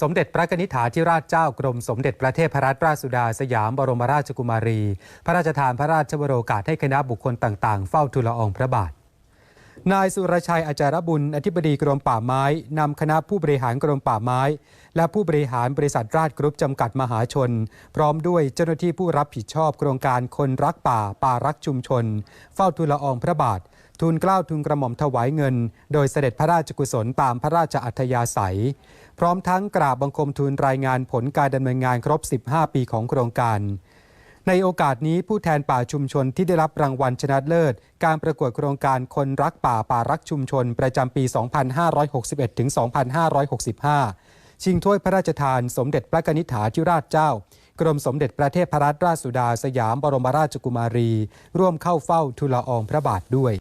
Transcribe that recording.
สมเด็จพระนิธิถาธิราชเจ้ากรมสมเด็จพระเทพรัตนราชสุดาสยามบรมราชกุมารี พระราชทานพระราชวโรกาสให้คณะบุคคลต่างๆ เฝ้าทูลละอองพระบาท นายสุรชัยอาจารบุญ อธิบดีกรมป่าไม้นำคณะผู้บริหารกรมป่าไม้ และผู้บริหารบริษัทราชกรุ๊ปจำกัดมหาชน พร้อมด้วยเจ้าหน้าที่ผู้รับผิดชอบโครงการคนรักป่า ป่ารักชุมชน เฝ้าทูลละอองพระบาท ทูลเกล้าทูลกระหม่อมถวายเงิน โดยเสด็จพระราชกุศลตามพระราชอัธยาศัย พร้อมทั้งกราบบังคมทูลรายงานผลการดำเนินงานครบ 15 ปีของโครงการ ในโอกาสนี้ผู้แทนป่าชุมชนที่ได้รับรางวัลชนะเลิศ การประกวดโครงการคนรักป่าป่ารักชุมชน ประจำปี 2561 ถึง 2565 ชิงถ้วยพระราชทานสมเด็จพระกนิษฐาธิราชเจ้า กรมสมเด็จพระเทพรัตนราชสุดาสยามบรมราชกุมารี ร่วมเข้าเฝ้าทูลละอองพระบาทด้วย